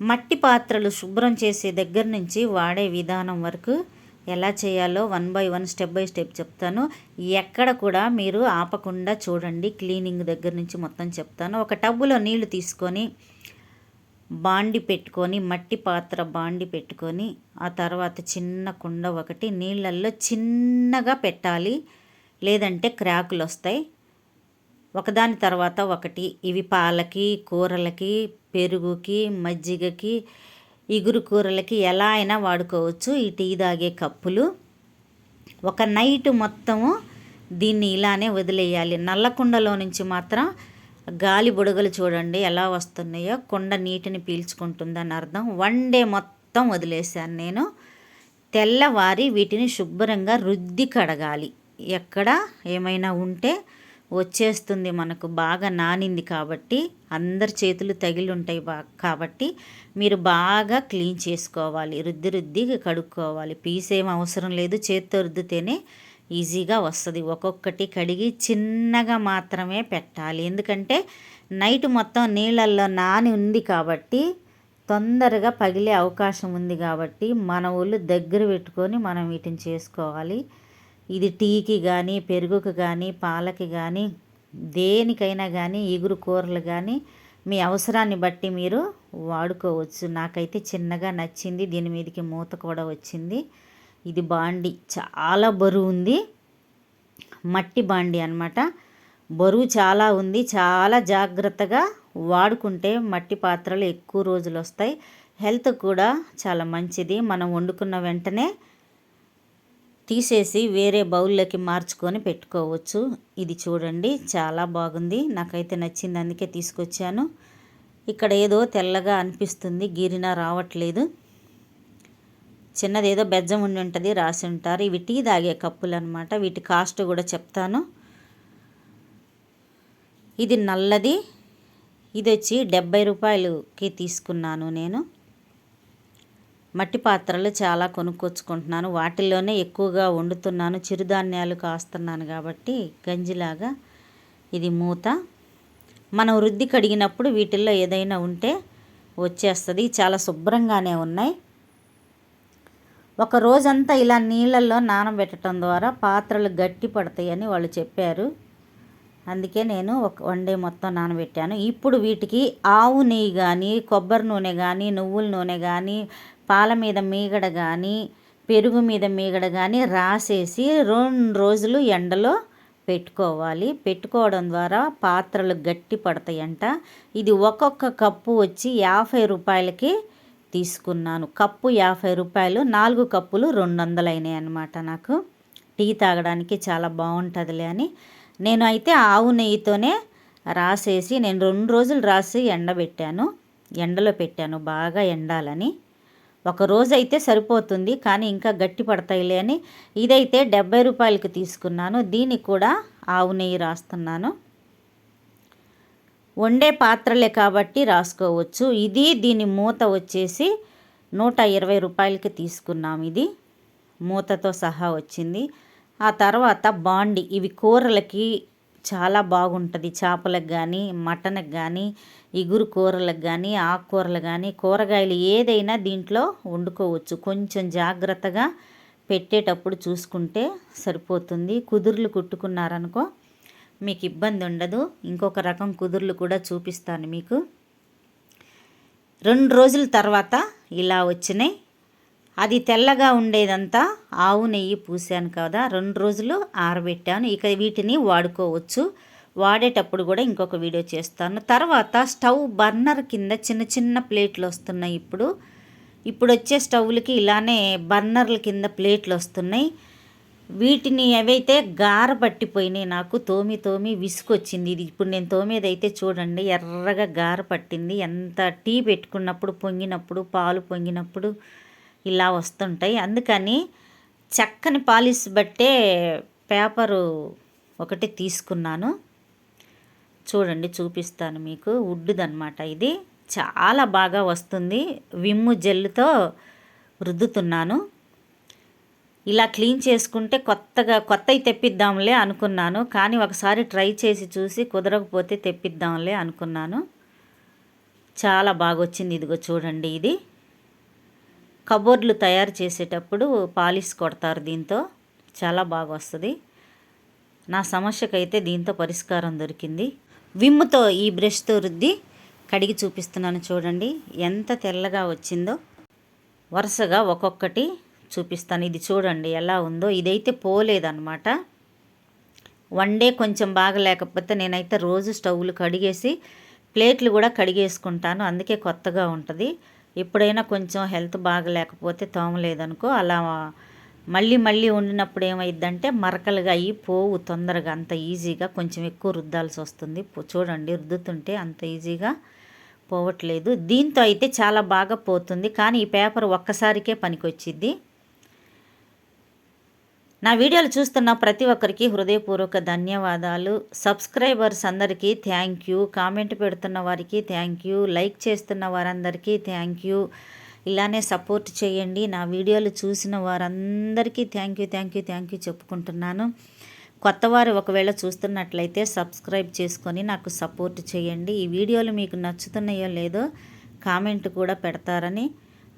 మట్టి పాత్రలు శుభ్రం చేసే దగ్గర నుంచి వాడే విధానం వరకు ఎలా చేయాలో one by one step by step చెప్తాను. ఎక్కడ కూడా మీరు ఆపకుండా చూడండి. క్లీనింగ్ దగ్గర నుంచి మొత్తం చెప్తాను. ఒక టబ్బులో నీళ్ళు తీసుకొని బాండి పెట్టుకొని మట్టి పాత్ర బాండి పెట్టుకొని ఆ తర్వాత చిన్న కుండ ఒకటి నీళ్ళల్లో చిన్నగా పెట్టాలి. లేదంటే క్రాకులు వస్తాయి ఒకదాని తర్వాత ఒకటి. ఇవి పాలకి కూరలకి పెరుగుకి మజ్జిగకి ఇగురు కూరలకి ఎలా అయినా వాడుకోవచ్చు. ఈ టీ తాగే కప్పులు. ఒక నైట్ మొత్తము దీన్ని ఇలానే వదిలేయాలి. నల్ల కుండలో నుంచి మాత్రం గాలి బుడగలు చూడండి ఎలా వస్తున్నాయో. కుండ నీటిని పీల్చుకుంటుందని అర్థం. వన్ డే మొత్తం వదిలేశాను నేను. తెల్లవారి వీటిని శుభ్రంగా రుద్ది కడగాలి. ఎక్కడ ఏమైనా ఉంటే వచ్చేస్తుంది మనకు బాగా నానింది కాబట్టి అందరి చేతులు తగిలి ఉంటాయి బా కాబట్టి మీరు బాగా క్లీన్ చేసుకోవాలి రుద్ది రుద్ది కడుక్కోవాలి. పీస్ ఏం అవసరం లేదు చేత్తో రుద్దితేనే ఈజీగా వస్తుంది. ఒక్కొక్కటి కడిగి చిన్నగా మాత్రమే పెట్టాలి. ఎందుకంటే నైట్ మొత్తం నీళ్ళల్లో నాని ఉంది కాబట్టి తొందరగా పగిలే అవకాశం ఉంది కాబట్టి మన ఒళ్ళు దగ్గర పెట్టుకొని మనం వీటిని చేసుకోవాలి. ఇది టీకి కానీ పెరుగుకి కానీ పాలకి కానీ దేనికైనా కానీ ఇగురు కూరలు కానీ మీ అవసరాన్ని బట్టి మీరు వాడుకోవచ్చు. నాకైతే చిన్నగా నచ్చింది దీని మీదకి మూత కూడా వచ్చింది. ఇది బాండి చాలా బరువు ఉంది. మట్టి బాండి అనమాట బరువు చాలా ఉంది. చాలా జాగ్రత్తగా వాడుకుంటే మట్టి పాత్రలు ఎక్కువ రోజులు వస్తాయి హెల్త్ కూడా చాలా మంచిది. మనం వండుకున్న వెంటనే తీసేసి వేరే బౌల్లోకి మార్చుకొని పెట్టుకోవచ్చు. ఇది చూడండి చాలా బాగుంది. నాకైతే నచ్చింది అందుకే తీసుకొచ్చాను. ఇక్కడ ఏదో తెల్లగా అనిపిస్తుంది గిరినా రావట్లేదు. చిన్నది ఏదో బెజ్జం ఉండి ఉంటుంది రాసి ఉంటారు. ఇవి టీ తాగే కప్పులు అనమాట వీటి కాస్ట్ కూడా చెప్తాను. ఇది నల్లది ఇది వచ్చి డెబ్బై రూపాయలకి తీసుకున్నాను నేను. మట్టి పాత్రలు చాలా కొనుక్కొచ్చుకుంటున్నాను. వాటిల్లోనే ఎక్కువగా వండుతున్నాను. చిరుధాన్యాలు కాస్తున్నాను కాబట్టి గంజిలాగా ఇది మూత. మనం వృద్ధి కడిగినప్పుడు వీటిల్లో ఏదైనా ఉంటే వచ్చేస్తుంది. చాలా శుభ్రంగానే ఉన్నాయి. ఒక రోజంతా ఇలా నీళ్ళల్లో నానబెట్టడం ద్వారా పాత్రలు గట్టి పడతాయని వాళ్ళు చెప్పారు. అందుకే నేను ఒక వన్ డే మొత్తం నానబెట్టాను ఇప్పుడు వీటికి ఆవు నెయ్యి కానీ కొబ్బరి నూనె కానీ నువ్వుల నూనె కానీ పాల మీద మీగడ కానీ పెరుగు మీద మీగడ కానీ రాసేసి రెండు రోజులు ఎండలో పెట్టుకోవాలి. పెట్టుకోవడం ద్వారా పాత్రలు గట్టి పడతాయంట. ఇది ఒక్కొక్క కప్పు వచ్చి యాభై రూపాయలకి తీసుకున్నాను. కప్పు యాభై రూపాయలు నాలుగు కప్పులు రెండు వందలు అయినాయి అనమాట నాకు. టీ తాగడానికి చాలా బాగుంటుందిలే అని. నేను అయితే ఆవు నెయ్యితోనే రాసేసి నేను రెండు రోజులు రాసి ఎండబెట్టాను. ఎండలో పెట్టాను బాగా ఎండాలని. ఒక రోజు అయితే సరిపోతుంది కానీ ఇంకా గట్టి పడతాయిలే అని ఇదైతే డెబ్బై రూపాయలకి తీసుకున్నాను. దీనికి కూడా ఆవు నెయ్యి రాస్తున్నాను. వండే పాత్రలే కాబట్టి రాసుకోవచ్చు. ఇది దీని మూత వచ్చేసి నూట ఇరవై రూపాయలకి తీసుకున్నాం ఇది. మూతతో సహా వచ్చింది. ఆ తర్వాత బాండి ఇవి కూరలకి చాలా బాగుంటుంది. చేపలకు కానీ మటన్కి కానీ ఇగురు కూరలకు కానీ ఆకుకూరలు కానీ కూరగాయలు ఏదైనా దీంట్లో వండుకోవచ్చు. కొంచెం జాగ్రత్తగా పెట్టేటప్పుడు చూసుకుంటే సరిపోతుంది. కుదుర్లు కుట్టుకున్నారనుకో మీకు ఇబ్బంది ఉండదు. ఇంకొక రకం కుదుర్లు కూడా చూపిస్తాను మీకు. రెండు రోజుల తర్వాత ఇలా వచ్చినాయి. అది తెల్లగా ఉండేదంతా ఆవు నెయ్యి పూసాను కదా. రెండు రోజులు ఆరబెట్టాను. ఇక వీటిని వాడుకోవచ్చు. వాడేటప్పుడు కూడా ఇంకొక వీడియో చేస్తాను. తర్వాత స్టవ్ బర్నర్ కింద చిన్న చిన్న ప్లేట్లు వస్తున్నాయి ఇప్పుడు. ఇప్పుడు వచ్చే స్టవ్లకి ఇలానే బర్నర్ల కింద ప్లేట్లు వస్తున్నాయి. వీటిని అవైతే గార పట్టిపోయినాయి నాకు తోమి తోమి విసుకొచ్చింది ఇది ఇప్పుడు నేను తోమేదైతే చూడండి ఎర్రగా గార పట్టింది. ఎంత టీ పెట్టుకున్నప్పుడు పొంగినప్పుడు పాలు పొంగినప్పుడు ఇలా వస్తుంటాయి. అందుకని చక్కని పాలిష్ బట్టే పేపరు ఒకటి తీసుకున్నాను. చూడండి చూపిస్తాను మీకు. వుడ్దనమాట ఇది. చాలా బాగా వస్తుంది. విమ్ము జెల్తో రుద్దుతున్నాను. ఇలా క్లీన్ చేసుకుంటే కొత్తగా కొత్తవి తెప్పిద్దాంలే అనుకున్నాను. కానీ ఒకసారి ట్రై చేసి చూసి కుదరకపోతే తెప్పిద్దాంలే అనుకున్నాను. చాలా బాగా వచ్చింది ఇదిగో చూడండి ఇది. కబోర్డ్లు తయారు చేసేటప్పుడు పాలిష్ కొడతారు దీంతో. చాలా బాగా వస్తుంది. నా సమస్యకైతే దీంతో పరిష్కారం దొరికింది. విమ్ముతో ఈ బ్రష్తో రుద్ది కడిగి చూపిస్తున్నాను చూడండి. ఎంత తెల్లగా వచ్చిందో. వరుసగా ఒక్కొక్కటి చూపిస్తాను. ఇది చూడండి ఎలా ఉందో. ఇదైతే పోలేదన్నమాట. వన్ డే కొంచెం బాగా లేకపోతే నేనైతే రోజు స్టవ్లు కడిగేసి ప్లేట్లు కూడా కడిగేసుకుంటాను. అందుకే కొత్తగా ఉంటుంది. ఎప్పుడైనా కొంచెం హెల్త్ బాగలేకపోతే తోమలేదనుకో అలా మళ్ళీ మళ్ళీ వండినప్పుడు ఏమైందంటే మరకలుగా అయ్యి పోవు తొందరగా అంత ఈజీగా కొంచెం ఎక్కువ రుద్దాల్సి వస్తుంది. చూడండి రుద్దుతుంటే అంత ఈజీగా పోవట్లేదు. దీంతో అయితే చాలా బాగా పోతుంది. కానీ ఈ పేపర్ ఒక్కసారికే పనికొచ్చిద్ది. నా వీడియోలు చూస్తున్న ప్రతి ఒక్కరికి హృదయపూర్వక ధన్యవాదాలు. సబ్స్క్రైబర్స్ అందరికీ థ్యాంక్ యూ. కామెంట్ పెడుతున్న వారికి థ్యాంక్ యూ. లైక్ చేస్తున్న వారందరికీ థ్యాంక్ యూ. ఇలానే సపోర్ట్ చేయండి. నా వీడియోలు చూసిన వారందరికీ thank you thank you thank you చెప్పుకుంటున్నాను. కొత్త వారు ఒకవేళ చూస్తున్నట్లయితే సబ్స్క్రైబ్ చేసుకొని నాకు సపోర్ట్ చేయండి. ఈ వీడియోలు మీకు నచ్చుతున్నాయో లేదో కామెంట్ కూడా పెడతారని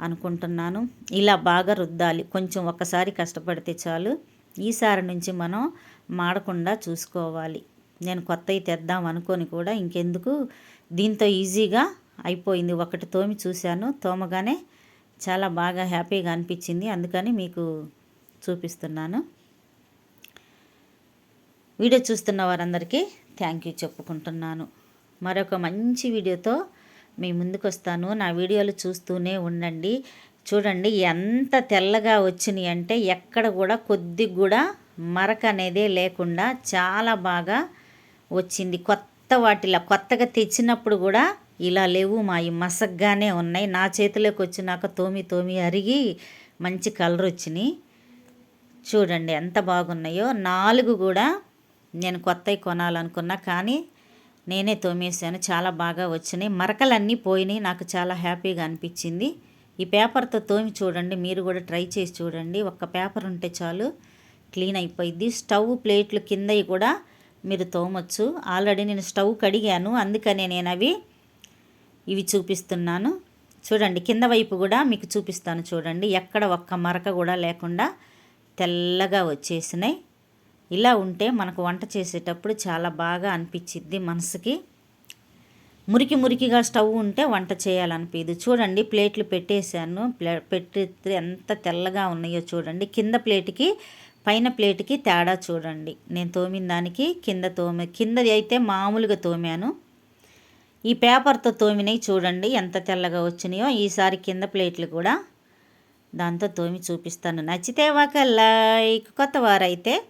అనుకుంటున్నాను. ఇలా బాగా రుద్దాలి. కొంచెం ఒక్కసారి కష్టపడితే చాలు. ఈసారి నుంచి మనం మాడకుండా చూసుకోవాలి. నేను కొత్తవి తెద్దాం అనుకొని కూడా ఇంకెందుకు? దీంతో ఈజీగా అయిపోయింది. ఒకటి తోమి చూశాను. తోమగానే చాలా బాగా హ్యాపీగా అనిపించింది. అందుకని మీకు చూపిస్తున్నాను. వీడియో చూస్తున్న వారందరికీ థ్యాంక్ యూ చెప్పుకుంటున్నాను. మరొక మంచి వీడియోతో మీ ముందుకు వస్తాను నా వీడియోలు చూస్తూనే ఉండండి. చూడండి ఎంత తెల్లగా వచ్చినాయి అంటే ఎక్కడ కూడా కొద్ది కూడా మరక అనేదే లేకుండా చాలా బాగా వచ్చింది. కొత్త వాటిలా కొత్తగా తెచ్చినప్పుడు కూడా ఇలా లేవు. మా ఈ మసగ్గానే ఉన్నాయి. నా చేతిలోకి వచ్చినాక తోమి తోమి అరిగి మంచి కలర్ వచ్చినాయి. చూడండి ఎంత బాగున్నాయో. నాలుగు కూడా నేను కొత్తవి కొనాలనుకున్నా కానీ నేనే తోమేశాను. చాలా బాగా వచ్చినాయి. మరకలన్నీ పోయినాయి. నాకు చాలా హ్యాపీగా అనిపించింది. ఈ పేపర్తో తోమి చూడండి. మీరు కూడా ట్రై చేసి చూడండి. ఒక్క పేపర్ ఉంటే చాలు క్లీన్ అయిపోయింది స్టవ్ ప్లేట్లు కిందవి కూడా మీరు తోమొచ్చు. ఆల్రెడీ నేను స్టవ్ కడిగాను. అందుకనే నేను అవి ఇవి చూపిస్తున్నాను. చూడండి. కింద వైపు కూడా మీకు చూపిస్తాను చూడండి. ఎక్కడ ఒక్క మరక కూడా లేకుండా తెల్లగా వచ్చేసినాయి. ఇలా ఉంటే మనకు వంట చేసేటప్పుడు చాలా బాగా అనిపించిద్ది మనసుకి. మురికి మురికిగా స్టవ్ ఉంటే వంట చేయాలనిపిదు చూడండి ప్లేట్లు పెట్టేశాను. ప్లే పెట్టి ఎంత తెల్లగా ఉన్నాయో చూడండి. కింద ప్లేట్కి పైన ప్లేట్కి తేడా చూడండి. నేను తోమిన దానికి కింద తోమే కిందది అయితే మామూలుగా తోమాను. ఈ పేపర్తో తోమినవి చూడండి ఎంత తెల్లగా వచ్చినాయో. ఈసారి కింద ప్లేట్లు కూడా దాంతో తోమి చూపిస్తాను. నచ్చితే ఒక లైక్ కొత్త వారైతే